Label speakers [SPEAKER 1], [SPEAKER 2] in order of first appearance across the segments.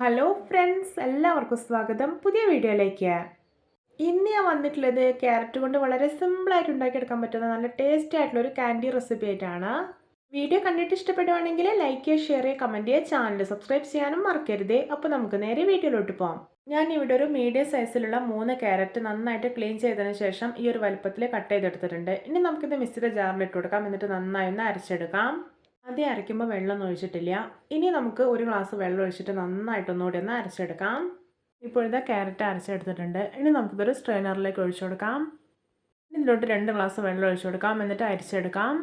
[SPEAKER 1] Hello friends എല്ലാവർക്കും സ്വാഗതം പുതിയ വീഡിയോയിലേക്ക്. ഇന്ന് ഞാൻ വന്നിട്ടുള്ളത് ക്യാരറ്റ് കൊണ്ട് വളരെ സിമ്പിളായിട്ട് ഉണ്ടാക്കിയെടുക്കാൻ പറ്റുന്ന നല്ല ടേസ്റ്റി ആയിട്ടുള്ള ഒരു കാൻഡി റെസിപ്പി ആയിട്ടാണ്. വീഡിയോ കണ്ടിട്ട് ഇഷ്ടപ്പെടുവാണെങ്കിൽ ലൈക്ക് ചെയ്യുക ഷെയർ ചെയ്യുക കമന്റ് ചെയ്യുക ചാനൽ സബ്സ്ക്രൈബ് ചെയ്യാനും മറക്കരുത്. അപ്പോൾ നമുക്ക് നേരെ വീഡിയോയിലോട്ട് പോകാം ഞാൻ ഇവിടെ ഒരു മീഡിയം സൈസിലുള്ള മൂന്ന് ക്യാരറ്റ് നന്നായിട്ട് ക്ലീൻ ചെയ്തതിന് ശേഷം ഈ ഒരു വലുപ്പത്തിൽ കട്ട് ചെയ്തെടുത്തിട്ടുണ്ട്. ഇനി നമുക്കിത് മിക്സിയുടെ ജാറിൽ ഇട്ട് കൊടുക്കാം. എന്നിട്ട് നന്നായി ഒന്ന് അരച്ചെടുക്കാം. ആദ്യം അരയ്ക്കുമ്പോൾ വെള്ളം ഒഴിച്ചിട്ടില്ല. ഇനി നമുക്ക് ഒരു ഗ്ലാസ് വെള്ളം ഒഴിച്ചിട്ട് നന്നായിട്ട് ഒന്നുകൂടി ഒന്ന് അരച്ചെടുക്കാം. ഇപ്പോഴത്തെ ക്യാരറ്റ് അരച്ചെടുത്തിട്ടുണ്ട്. ഇനി നമുക്കിതൊരു സ്ട്രെയിനറിലേക്ക് ഒഴിച്ചു കൊടുക്കാം. ഇതിലോട്ട് രണ്ട് ഗ്ലാസ് വെള്ളം ഒഴിച്ചു കൊടുക്കാം. എന്നിട്ട് അരിച്ചെടുക്കാം.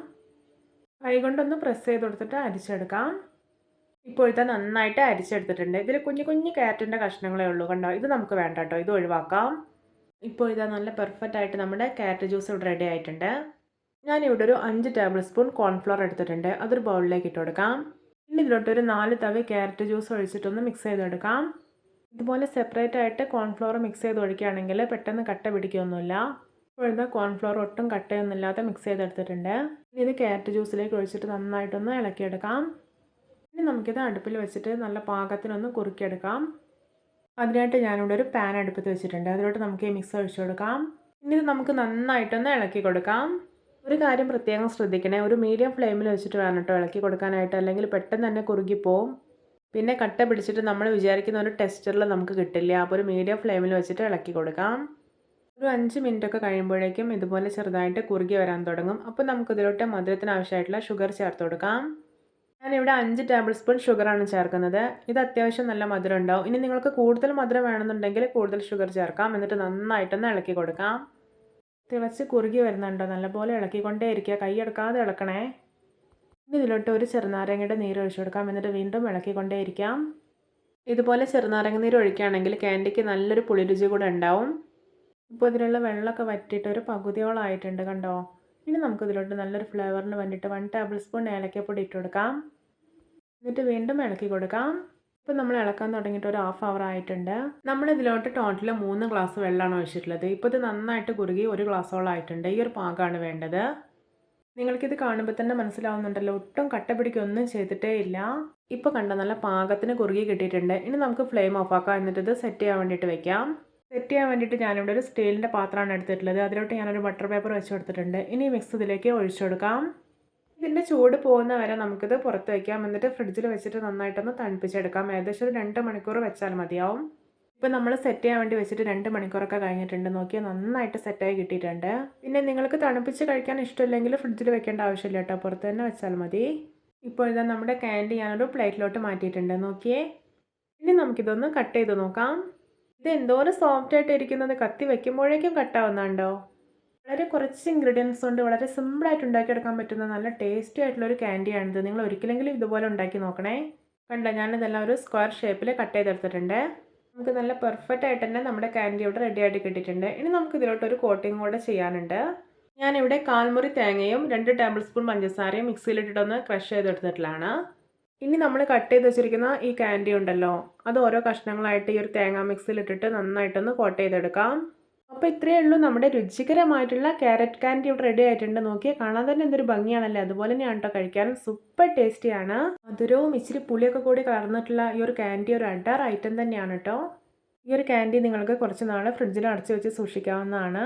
[SPEAKER 1] കൈകൊണ്ടൊന്ന് പ്രസ് ചെയ്ത് കൊടുത്തിട്ട് അരിച്ചെടുക്കാം. ഇപ്പോഴത്തെ നന്നായിട്ട് അരിച്ചെടുത്തിട്ടുണ്ട്. ഇതിൽ കുഞ്ഞു കുഞ്ഞു ക്യാരറ്റിന്റെ കഷ്ണങ്ങളേ ഉള്ളൂ കണ്ടോ? ഇത് നമുക്ക് വേണ്ട കേട്ടോ. ഇത് ഒഴിവാക്കാം. ഇപ്പോഴത്തെ നല്ല പെർഫെക്റ്റ് ആയിട്ട് നമ്മുടെ ക്യാരറ്റ് ജ്യൂസ് ഇവിടെ റെഡി ആയിട്ടുണ്ട്. ഞാനിവിടെ ഒരു അഞ്ച് ടേബിൾ സ്പൂൺ കോൺഫ്ലോർ എടുത്തിട്ടുണ്ട്. അതൊരു ബൗളിലേക്ക് ഇട്ട് കൊടുക്കാം. ഇനി ഇതിലോട്ട് ഒരു നാല് തവി ക്യാരറ്റ് ജ്യൂസ് ഒഴിച്ചിട്ടൊന്ന് മിക്സ് ചെയ്തെടുക്കാം. ഇതുപോലെ സെപ്പറേറ്റ് ആയിട്ട് കോൺഫ്ലോർ മിക്സ് ചെയ്ത് ഒഴിക്കുകയാണെങ്കിൽ പെട്ടെന്ന് കട്ട പിടിക്കുകയൊന്നുമില്ല. ഇപ്പോഴത്തെ കോൺഫ്ലോർ ഒട്ടും കട്ടയൊന്നുമില്ലാതെ മിക്സ് ചെയ്തെടുത്തിട്ടുണ്ട്. ഇനി ഇത് ക്യാരറ്റ് ജ്യൂസിലേക്ക് ഒഴിച്ചിട്ട് നന്നായിട്ടൊന്ന് ഇളക്കിയെടുക്കാം. ഇനി നമുക്കിത് അടുപ്പിൽ വെച്ചിട്ട് നല്ല പാകത്തിനൊന്ന് കുറുക്കിയെടുക്കാം. അതിനായിട്ട് ഞാനിവിടെ ഒരു പാൻ അടുപ്പത്ത് വെച്ചിട്ടുണ്ട്. അതിലോട്ട് നമുക്ക് ഈ മിക്സ് ഒഴിച്ചു കൊടുക്കാം. ഇനി ഇത് നമുക്ക് നന്നായിട്ടൊന്ന് ഇളക്കി കൊടുക്കാം. ഒരു കാര്യം പ്രത്യേകം ശ്രദ്ധിക്കണേ. ഒരു മീഡിയം ഫ്ലെയിമിൽ വെച്ചിട്ട് വേണം കേട്ടോ ഇളക്കി കൊടുക്കാനായിട്ട്. അല്ലെങ്കിൽ പെട്ടെന്ന് തന്നെ കുറുകിപ്പോവും പിന്നെ കട്ട പിടിച്ചിട്ട് നമ്മൾ വിചാരിക്കുന്ന ഒരു ടെസ്റ്ററിൽ നമുക്ക് കിട്ടില്ല. അപ്പോൾ ഒരു മീഡിയം ഫ്ലെയിമിൽ വെച്ചിട്ട് ഇളക്കി കൊടുക്കാം. ഒരു അഞ്ച് മിനിറ്റ് ഒക്കെ കഴിയുമ്പോഴേക്കും ഇതുപോലെ ചെറുതായിട്ട് കുറുകി വരാൻ തുടങ്ങും. അപ്പോൾ നമുക്ക് ഇതിലോട്ട് മധുരത്തിന് ആവശ്യമായിട്ടുള്ള ഷുഗർ ചേർത്ത് കൊടുക്കാം. ഞാനിവിടെ അഞ്ച് ടേബിൾ സ്പൂൺ ഷുഗറാണ് ചേർക്കുന്നത്. ഇത് അത്യാവശ്യം നല്ല മധുരം ഉണ്ടാവും. ഇനി നിങ്ങൾക്ക് കൂടുതൽ മധുരം വേണമെന്നുണ്ടെങ്കിൽ കൂടുതൽ ഷുഗർ ചേർക്കാം. എന്നിട്ട് നന്നായിട്ടൊന്ന് ഇളക്കി കൊടുക്കാം. തിളച്ച് കുറുകി വരുന്നുണ്ടോ. നല്ലപോലെ ഇളക്കിക്കൊണ്ടേ ഇരിക്കുക കൈയെടുക്കാതെ ഇളക്കണേ. ഇനി ഇതിലോട്ട് ഒരു ചെറുനാരങ്ങയുടെ നീര് ഒഴിച്ചു കൊടുക്കാം. എന്നിട്ട് വീണ്ടും ഇളക്കിക്കൊണ്ടേ ഇരിക്കാം ഇതുപോലെ ചെറുനാരങ്ങ നീര് ഒഴിക്കുകയാണെങ്കിൽ ക്യാൻഡിക്ക് നല്ലൊരു പുളിരുചി കൂടെ ഉണ്ടാവും. ഇപ്പോൾ ഇതിലുള്ള വെള്ളമൊക്കെ വറ്റിയിട്ട് ഒരു പകുതിയോളമായിട്ടുണ്ട് കണ്ടോ? ഇനി നമുക്ക് ഇതിലോട്ട് നല്ലൊരു ഫ്ലേവറിന് വേണ്ടിയിട്ട് വൺ ടേബിൾ സ്പൂൺ ഏലക്കപ്പൊടി ഇട്ട് കൊടുക്കാം. എന്നിട്ട് വീണ്ടും ഇളക്കി കൊടുക്കാം. ഇപ്പം നമ്മൾ ഇളക്കാൻ തുടങ്ങിയിട്ട് ഒരു ഹാഫ് അവർ ആയിട്ടുണ്ട്. നമ്മൾ ഇതിലോട്ട് ടോട്ടൽ മൂന്ന് ഗ്ലാസ് വെള്ളമാണ് ഒഴിച്ചിട്ടുള്ളത്. ഇപ്പോൾ ഇത് നന്നായിട്ട് കുറുകി ഒരു ഗ്ലാസ്സോളം ആയിട്ടുണ്ട്. ഈ ഒരു പാകമാണ് വേണ്ടത്. നിങ്ങൾക്കിത് കാണുമ്പോൾ തന്നെ മനസ്സിലാവുന്നുണ്ടല്ലോ. ഒട്ടും കട്ട പിടിക്കൊന്നും ചെയ്തിട്ടേ ഇല്ല. ഇപ്പോൾ കണ്ട നല്ല പാകത്തിന് കുറുകി കിട്ടിയിട്ടുണ്ട്. ഇനി നമുക്ക് ഫ്ലെയിം ഓഫ് ആക്കാം. എന്നിട്ട് ഇത് സെറ്റ് ചെയ്യാൻ വേണ്ടിയിട്ട് വെക്കാം. സെറ്റ് ചെയ്യാൻ വേണ്ടിയിട്ട് ഞാനിവിടെ ഒരു സ്റ്റീലിന്റെ പാത്രമാണ് എടുത്തിട്ടുള്ളത്. അതിലോട്ട് ഞാനൊരു ബട്ടർ പേപ്പർ വെച്ച് കൊടുത്തിട്ടുണ്ട്. ഇനി മിക്സ് ഇതിലേക്ക് ഒഴിച്ചു കൊടുക്കാം. ഇതിന്റെ ചൂട് പോകുന്ന വരെ നമുക്കിത് പുറത്ത് വയ്ക്കാം എന്നിട്ട് ഫ്രിഡ്ജിൽ വെച്ചിട്ട് നന്നായിട്ടൊന്ന് തണുപ്പിച്ചെടുക്കാം. ഏകദേശം ഒരു രണ്ട് മണിക്കൂർ വെച്ചാൽ മതിയാവും. ഇപ്പം നമ്മൾ സെറ്റ് ചെയ്യാൻ വേണ്ടി വെച്ചിട്ട് രണ്ട് മണിക്കൂറൊക്കെ കഴിഞ്ഞിട്ടുണ്ട്. നോക്കിയാൽ നന്നായിട്ട് സെറ്റായി കിട്ടിയിട്ടുണ്ട്. പിന്നെ നിങ്ങൾക്ക് തണുപ്പിച്ച് കഴിക്കാൻ ഇഷ്ടമില്ലെങ്കിൽ ഫ്രിഡ്ജിൽ വെക്കേണ്ട ആവശ്യമില്ല കേട്ടോ. പുറത്ത് തന്നെ വെച്ചാൽ മതി. ഇപ്പോൾ ഇതാ നമ്മുടെ ക്യാൻഡി ഞാനൊരു പ്ലേറ്റിലോട്ട് മാറ്റിയിട്ടുണ്ട്. നോക്കിയേ. ഇനി നമുക്കിതൊന്ന് കട്ട് ചെയ്ത് നോക്കാം. ഇത് എന്തോരം സോഫ്റ്റ് ആയിട്ട് ഇരിക്കുന്നത് കത്തി വെക്കുമ്പോഴേക്കും കട്ടാവുന്നുണ്ടോ വളരെ കുറച്ച് ഇൻഗ്രീഡിയൻസ് കൊണ്ട് വളരെ സിമ്പിളായിട്ട് ഉണ്ടാക്കിയെടുക്കാൻ പറ്റുന്ന നല്ല ടേസ്റ്റി ആയിട്ടുള്ള ഒരു ക്യാൻഡിയാണിത് നിങ്ങൾ ഒരിക്കലെങ്കിലും ഇതുപോലെ ഉണ്ടാക്കി നോക്കണേ. കണ്ട ഞാനിതെല്ലാം ഒരു സ്ക്വയർ ഷേപ്പിൽ കട്ട് ചെയ്തെടുത്തിട്ടുണ്ട്. നമുക്ക് നല്ല പെർഫെക്റ്റ് ആയിട്ട് തന്നെ നമ്മുടെ ക്യാൻഡി ഇവിടെ റെഡി ആയിട്ട് കിട്ടിയിട്ടുണ്ട്. ഇനി നമുക്ക് ഇതിലോട്ട് ഒരു കോട്ടിംഗ് കൂടെ ചെയ്യാനുണ്ട്. ഞാനിവിടെ കാൽമുറി തേങ്ങയും രണ്ട് ടേബിൾ സ്പൂൺ പഞ്ചസാരയും മിക്സിയിലിട്ടിട്ടൊന്ന് ക്രഷ് ചെയ്തെടുത്തിട്ടുള്ളതാണ്. ഇനി നമ്മൾ കട്ട് ചെയ്ത് വെച്ചിരിക്കുന്ന ഈ കാൻഡി ഉണ്ടല്ലോ അത് ഓരോ കഷ്ണങ്ങളായിട്ട് ഈ ഒരു തേങ്ങ മിക്സിയിലിട്ടിട്ട് നന്നായിട്ടൊന്ന് കോട്ട് ചെയ്തെടുക്കാം. അപ്പോൾ ഇത്രയേ ഉള്ളൂ. നമ്മുടെ രുചികരമായിട്ടുള്ള ക്യാരറ്റ് കാൻഡി ഇവിടെ റെഡി ആയിട്ടുണ്ട്. നോക്കിയാൽ കാണാൻ തന്നെ എന്തൊരു ഭംഗിയാണല്ലേ? അതുപോലെ തന്നെയാണ് കേട്ടോ കഴിക്കാൻ. സൂപ്പർ ടേസ്റ്റിയാണ് മധുരവും ഇച്ചിരി പുളിയൊക്കെ കൂടി കലർന്നിട്ടുള്ള ഈ ഒരു കാൻഡി ഒരു അഡാർ ഐറ്റം തന്നെയാണ് കേട്ടോ. ഈ ഒരു കാൻഡി നിങ്ങൾക്ക് കുറച്ച് നാൾ ഫ്രിഡ്ജിൽ അടച്ചു വെച്ച് സൂക്ഷിക്കാവുന്നതാണ്.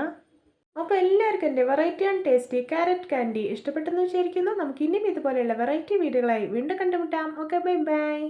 [SPEAKER 1] അപ്പോൾ എല്ലാവർക്കും എന്റെ variety and tasty carrot candy ഇഷ്ടപ്പെട്ടെന്ന് വിചാരിക്കുന്നു. നമുക്ക് ഇനിയും ഇതുപോലെയുള്ള വെറൈറ്റി വീഡിയോകളായി വീണ്ടും കണ്ടുമുട്ടാം. Okay bye bye